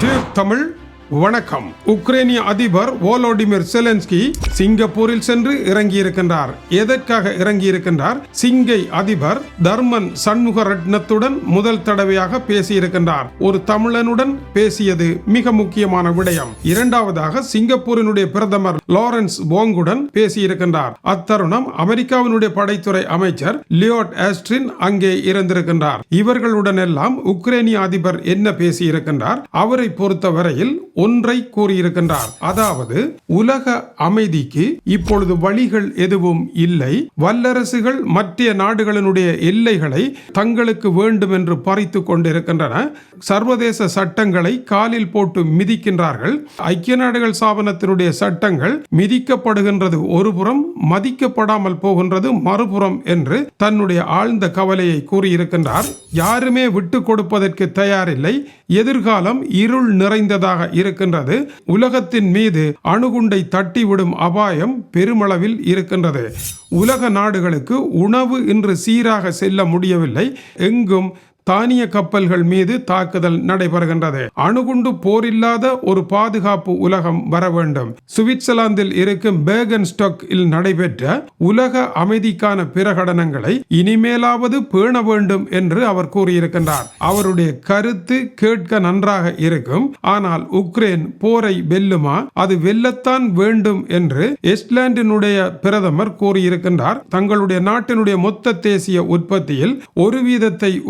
Tube Tamil வணக்கம். உக்ரைனிய அதிபர் Volodymyr Zelensky சிங்கப்பூரில் சென்று இறங்கியிருக்கின்றார். எதற்காக இறங்கியிருக்கின்றார்? சிங்கை அதிபர் தர்மன் சண்முக ரட்னத்துடன் முதல் தடவையாக பேசியிருக்கின்றார். ஒரு தமிழனுடன் பேசியது மிக முக்கியமான விடயம். இரண்டாவதாக சிங்கப்பூரினுடைய பிரதமர் லாரன்ஸ் போங்குடன் பேசியிருக்கின்றார். அத்தருணம் அமெரிக்காவினுடைய படைத்துறை அமைச்சர் லியோட் ஆஸ்ட்ரின் அங்கே இருந்திருக்கின்றார் இவர்களுடன் எல்லாம் உக்ரைனிய அதிபர் என்ன பேசியிருக்கின்றார்? அவரை பொறுத்தவரையில் ஒன்றை கூறியிருக்கின்றார். அதாவது உலக அமைதிக்கு இப்பொழுது வழிகள் எதுவும் இல்லை. வல்லரசுகள் மற்ற நாடுகளினுடைய எல்லைகளை தங்களுக்கு வேண்டும் என்று பறித்து கொண்டிருக்கின்றன. சர்வதேச சட்டங்களை காலில் போட்டு மிதிக்கின்றார்கள். ஐக்கிய நாடுகள் ஸ்தாபனத்தினுடைய சட்டங்கள் மிதிக்கப்படுகின்றது ஒருபுறம் மதிக்கப்படாமல் போகின்றது மறுபுறம் என்று தன்னுடைய ஆழ்ந்த கவலையை கூறியிருக்கின்றார். யாருமே விட்டு கொடுப்பதற்கு தயாரில்லை. எதிர்காலம் இருள் நிறைந்ததாக இருக்கின்றது. உலகத்தின் மீது அணுகுண்டை தட்டிவிடும் அபாயம் பெருமளவில் இருக்கின்றது. உலக நாடுகளுக்கு உணவு இன்று சீராக செல்ல முடியவில்லை. எங்கும் தானிய கப்பல்கள் மீது தாக்குதல் நடைபெறுகின்றது. அணுகுண்டு போரில்லாத ஒரு பாதுகாப்பு உலகம் வர வேண்டும். சுவிட்சர்லாந்தில் இருக்கும் பேகன் ஸ்டாக் இல் நடைபெற்ற உலக அமைதிக்கான பிரகடனங்களை இனிமேலாவது பேண வேண்டும் என்று அவர் கூறியிருக்கின்றார். அவருடைய கருத்து கேட்க நன்றாக இருக்கும். ஆனால் உக்ரைன் போரை வெல்லுமா? அது வெல்லத்தான் வேண்டும் என்று எஸ்லாண்டினுடைய பிரதமர் கூறியிருக்கின்றார். தங்களுடைய நாட்டினுடைய மொத்த தேசிய உற்பத்தியில் ஒரு வீதத்தை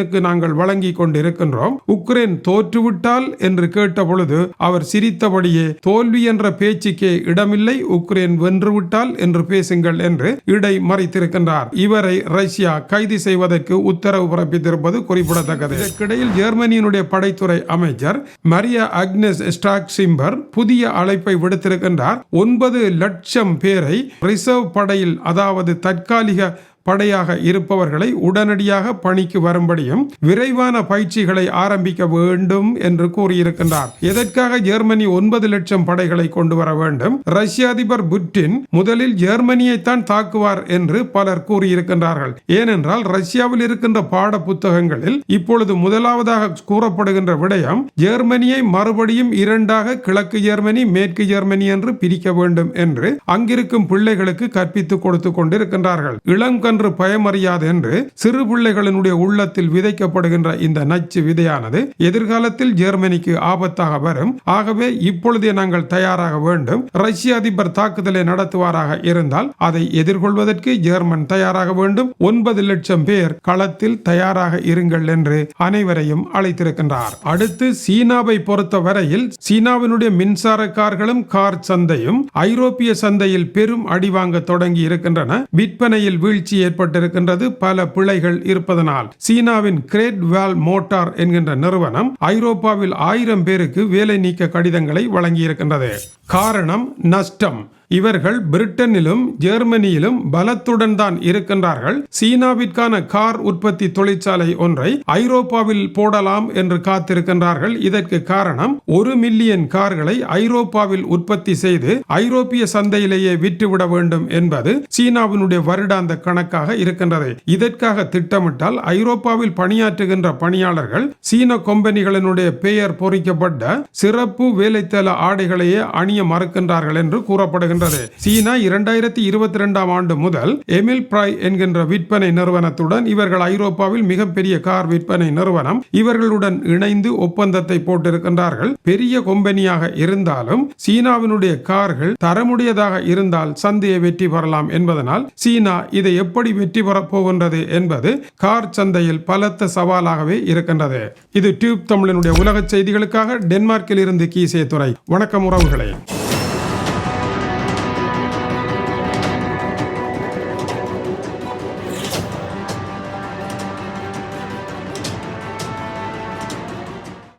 உக்ரைனுக்கு நாங்கள் வழங்கி கொண்டிருக்கின்றோம். உக்ரைன் தோற்றுவிட்டால் என்று கேட்ட பொழுது அவர் சிரித்தபடியே தோல்வி என்ற பேச்சுக்கே இடமில்லை உக்ரைன் வென்றுவிட்டால் என்று பேசுங்கள் என்று இடை மறைத்திருக்கின்றார். இவரை ரஷ்யா கைது செய்வதற்கு உத்தரவு பிறப்பித்திருப்பது குறிப்பிடத்தக்கது. இதற்கிடையில் ஜெர்மனியினுடைய படைத்துறை அமைச்சர் மரியா அக்னஸ் ஸ்டாக் சிம்பர் புதிய அழைப்பை விடுத்திருக்கின்றார். ஒன்பது லட்சம் பேரை ரிசர்வ் படையில் அதாவது தற்காலிக படையாக இருப்பவர்களை உடனடியாக பணிக்கு வரும்படியும் விரைவான பயிற்சிகளை ஆரம்பிக்க வேண்டும் என்று கூறியிருக்கின்றார். எதற்காக ஜெர்மனி ஒன்பது லட்சம் படைகளை கொண்டு வர வேண்டும்? ரஷ்ய அதிபர் புட்டின் முதலில் ஜெர்மனியைத்தான் தாக்குவார் என்று பலர் கூறியிருக்கின்றார்கள். ஏனென்றால் ரஷ்யாவில் இருக்கின்ற பாட புத்தகங்களில் இப்பொழுது முதலாவதாக கூறப்படுகின்ற விடயம் ஜெர்மனியை மறுபடியும் இரண்டாக கிழக்கு ஜெர்மனி மேற்கு ஜெர்மனி என்று பிரிக்க வேண்டும் என்று அங்கிருக்கும் பிள்ளைகளுக்கு கற்பித்துக் கொடுத்து கொண்டிருக்கின்றார்கள். இளம் கன்று பயமறியாது என்று சிறு பிள்ளைகளினுடைய உள்ளத்தில் விதைக்கப்படுகின்ற இந்த நச்சு விதையானது எதிர்காலத்தில் ஜெர்மனிக்கு ஆபத்தாக வரும். ஆகவே இப்பொழுதே நாங்கள் தயாராக வேண்டும். ரஷ்ய அதிபர் தாக்குதலை நடத்துவாராக இருந்தால் அதை எதிர்கொள்வதற்கு ஜெர்மன் தயாராக வேண்டும். ஒன்பது லட்சம் பேர் களத்தில் தயாராக இருங்கள் என்று அனைவரையும் அழைத்திருக்கின்றார். அடுத்து சீனாவை பொறுத்த வரையில் சீனாவினுடைய மின்சார கார்களும் கார் சந்தையும் ஐரோப்பிய சந்தையில் பெரும் அடிவாங்க தொடங்கி இருக்கின்றன. விற்பனையில் வீழ்ச்சி ஏற்பட்டிருக்கின்றது. பல பிழைகள் இருப்பதனால். சீனாவின் கிரேட் வேல் மோட்டார் என்கின்ற நிறுவனம் ஐரோப்பாவில் ஆயிரம் பேருக்கு வேலை நீக்க கடிதங்களை வழங்கியிருக்கின்றது. காரணம் நஷ்டம். இவர்கள் பிரிட்டனிலும் ஜெர்மனியிலும் பலத்துடன் தான் இருக்கின்றார்கள். சீனாவிற்கான கார் உற்பத்தி தொழிற்சாலை ஒன்றை ஐரோப்பாவில் போடலாம் என்று காத்திருக்கின்றார்கள். இதற்கு காரணம் ஒரு மில்லியன் கார்களை ஐரோப்பாவில் உற்பத்தி செய்து ஐரோப்பிய சந்தையிலேயே விற்றுவிட வேண்டும் என்பது சீனாவினுடைய வருடாந்த கணக்காக இருக்கின்றது. இதற்காக திட்டமிட்டால் ஐரோப்பாவில் பணியாற்றுகின்ற பணியாளர்கள் சீன கம்பெனிகளினுடைய பெயர் பொறிக்கப்பட்ட சிறப்பு வேலைத்தள ஆடைகளையே அணிய மறுக்கின்றார்கள் என்று கூறப்படுகின்றது. சீனா இரண்டாயிரத்தி இருபத்தி இரண்டாம் ஆண்டு முதல் எமில் பிராய் என்கின்ற விற்பனை நிறுவனத்துடன் இவர்கள் ஐரோப்பாவில் மிகப்பெரிய கார் விற்பனை நிறுவனம் இவர்களுடன் இணைந்து ஒப்பந்தத்தை போட்டிருக்கின்றார்கள். பெரிய கொம்பனியாக இருந்தாலும் சீனாவினுடைய கார்கள் தரமுடையதாக இருந்தால் சந்தையை வெற்றி பெறலாம் என்பதனால் சீனா இதை எப்படி வெற்றி பெறப் போகின்றது என்பது கார் சந்தையில் பலத்த சவாலாகவே இருக்கின்றது. இது டியூப் தமிழனுடைய உலக செய்திகளுக்காக டென்மார்க்கில் இருந்து கீசே துறை வணக்கம் உறவுகளே.